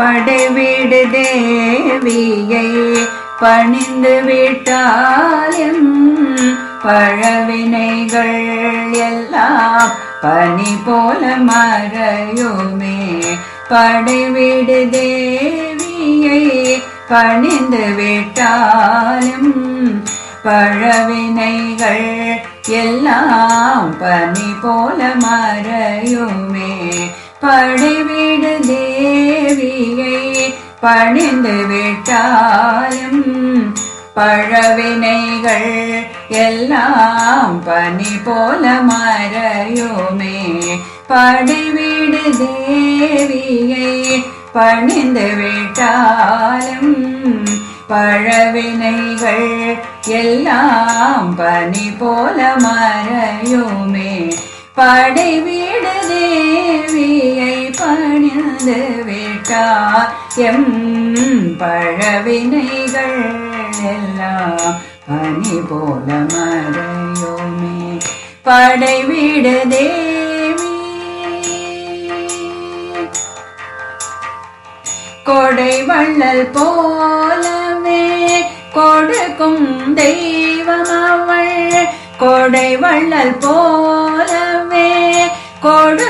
படைவிடு தேவியை. பணிந்து விட்டாலும் பழவினைகள் எல்லாம் பனி போல மறையுமே. படைவிடு தேவியை. பணிந்து விட்டாலும் பழவினைகள் எல்லாம் பனி போல மறையுமே. படைவிடு தேவியை பணிந்து விட்டாலும் பழவினைகள் எல்லாம் பனி போல மறையுமே. படைவிடு தேவியை பணிந்து விட்டாலும் பழவினைகள் எல்லாம் பனி போல மறையுமே. படைவிடு தேவியை பணிந்து விட்டார் எம் பழவினைகள் எல்லாம் பனி போல மறையுமே. படைவிடு தேவி. கொடை வள்ளல் போலவே கொடுக்கும் தெய்வம் அவள். கொடை வள்ளல் போல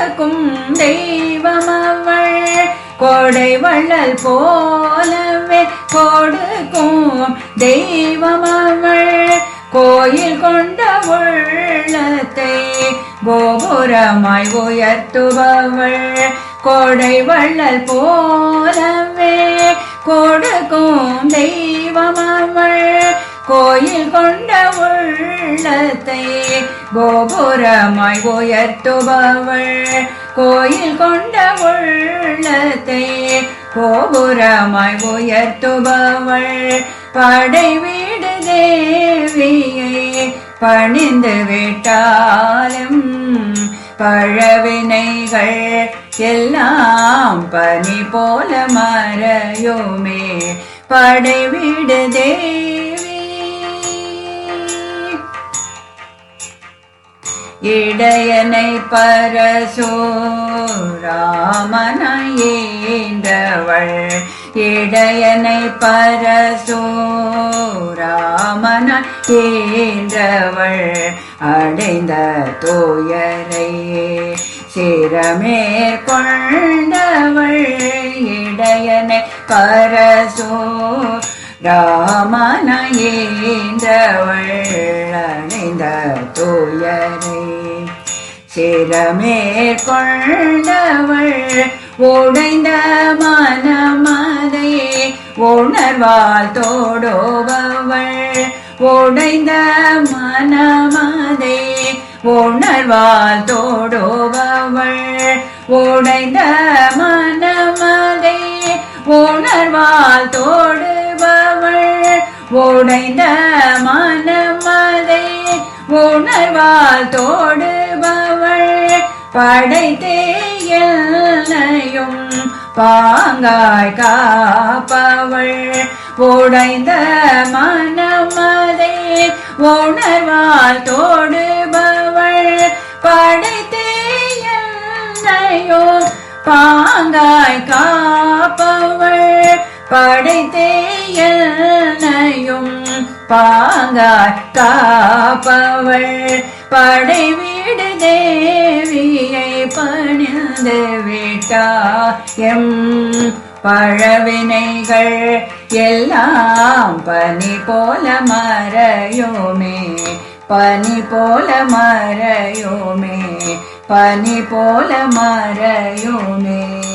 கொடுக்கும் தெய்வம் அவள் கொடை வள்ளல் போலவே கொடுக்கும் தெய்வம் அவள் கோயில் கொண்ட உள்ளத்தை கோபுரமாய் உயர்த்துபவள். கொடை வள்ளல் போலவே கொடுக்கும் தெய்வம் அவள் கோயில் கொண்ட உள்ளத்தை கோபுரமாய் உயர்த்துபவள். கோயில் கொண்ட உள்ளத்தை கோபுரமாய் உயர்த்துபவள். படை வீடு தேவியை பணிந்து விட்டாலும் பழவினைகள் எல்லாம் பனி போல மறையுமே. படை வீடு தேவி இடையனை பரசோராமனையேந்தவள். இடையனை பரசூராமனாய் ஏன்றவள் அடைந்த தோயரையே சிரமேற்கொண்டவள் இடையனை பரசோ ராமனையேன்றவள் அடைந்த தூயரை சிரமேற்கொண்டவள் உடைந்த மனமதை உணர்வால் தோடோபவள் உடைந்த மனமதை உணர்வால் தோடோபவள் உடைந்த மனமதை உணர்வால் தோடு உடைந்த மனமதை உணர்வால் தோடுபவள். படைத்தேயும் பாங்காய் காப்பவள். உடைந்த மனமதை உணர்வால் தோடுபவள். படைத்தேயோ பாங்காய் காப்பவள். படைத்தேயல் பாங்காய் காப்பவள் படை வீடு தேவியை பணிந்து விட்டா. எம் பழவினைகள் எல்லாம் பனி போல மறையோமே. பனி போல மறையோமே. பனி போல மறையோமே.